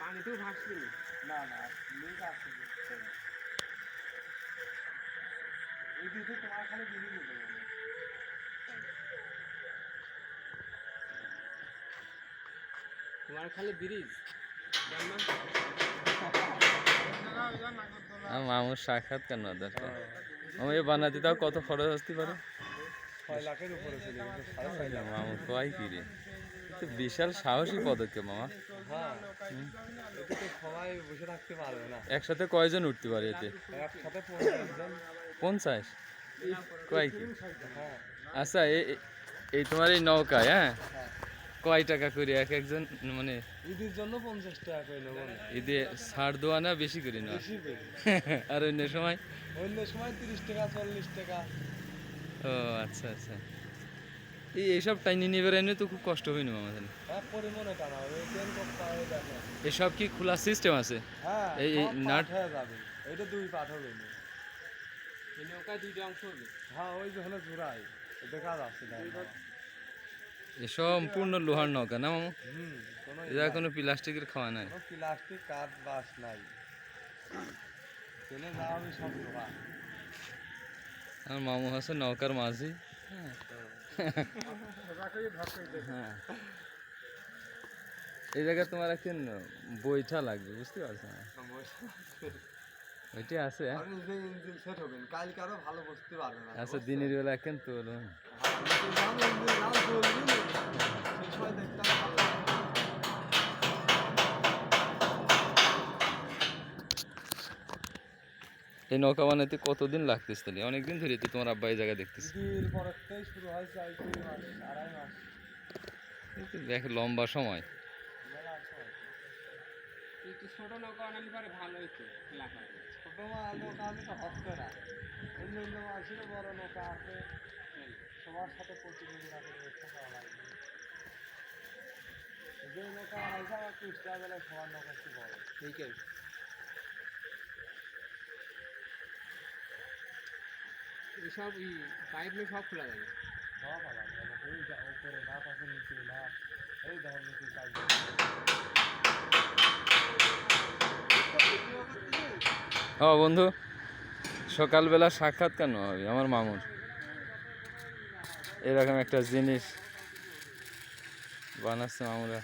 পানিতেও ভাসবি না? না এই দিকে তোমার খালি বেরিয়ে যেতে তোমার খালি ব্রিজ। আমার মামুর সাক্ষাৎ কেন দরকার আমি বানাতে তাও কত খরচ আসতে পারে? ছয় লাখের উপরে চলে গেছে সাড়ে ছয় লাখ। মামু কয় কি রে? তো বিশাল সাহসী পদক্ষেপ মামা। হ্যাঁ এতে তো সবাই বসে থাকতে পারবে না। একসাথে কয়জন উঠতে পারে এতে? একসাথে পঞ্চাশ জন পঞ্চাশ? কয় কি? হ্যাঁ। আচ্ছা এই তোমার এই নৌকায় হ্যাঁ? হ্যাঁ। কয় টাকা করে? এক একজন মানে ঈদের জন্য পঞ্চাশ টাকা করে নেব ঈদে ছাড় দেওয়া না বেশি করে না আর অন্য সময়? অন্য সময় তিরিশ টাকা চল্লিশ টাকা। ও আচ্ছা আচ্ছা। এই এইসব টাইনি নিয়ে বেড়াইলে তো খুব কষ্ট হবে দেখো। এসব কি খোলা সিস্টেম আছে? হ্যাঁ এই- নাট- হয়ে যাবে। এটা দুই পাঠ হবে। না। হ্যাঁ ওই যে হলো জোড়াই দেখা। যাচ্ছে এ সম্পূর্ণ লোহার নৌকা না মামু? হুম কোনো এটা কোনো প্লাস্টিকের খাওয়া নাই। প্লাস্টিক কাঠ বাস নাই। যাওয়া হবে সব আমার মামু হচ্ছে নৌকার মাঝি। হ্যাঁ। এই জায়গায় তোমার একদিন বইটা লাগবে বুঝতে পারছ? না ওইটি আছে আচ্ছা দিনের বেলা একদিন এই নৌকা বানাইতে কতদিন লাগতেছে তাহলে? অনেকদিন ধরে তো তোমার আব্বা এই জায়গায় দেখতেছে। দেখ লম্বা সময়। একটু ছোট নৌকা বানালে পারে ভালো হইতো ছোট মাছ নৌকা তো অন্য অন্য বড় নৌকা আছে। সবার সাথে প্রতিযোগিতা করে দেখতে লাগবে যে নৌকা আছে আমার কুষ্টিয়া জেলায় সবার নৌকা একটু বড়। ঠিক আছে এসব ই পাইপ নিয়ে সব খোলা যাবে সব আলাদা। উপরে নিচে এই নিচে ও বন্ধু সকালবেলা সাক্ষাৎ কেন হবে আমার মামুর? এরকম একটা জিনিস বানাচ্ছে মামুরা।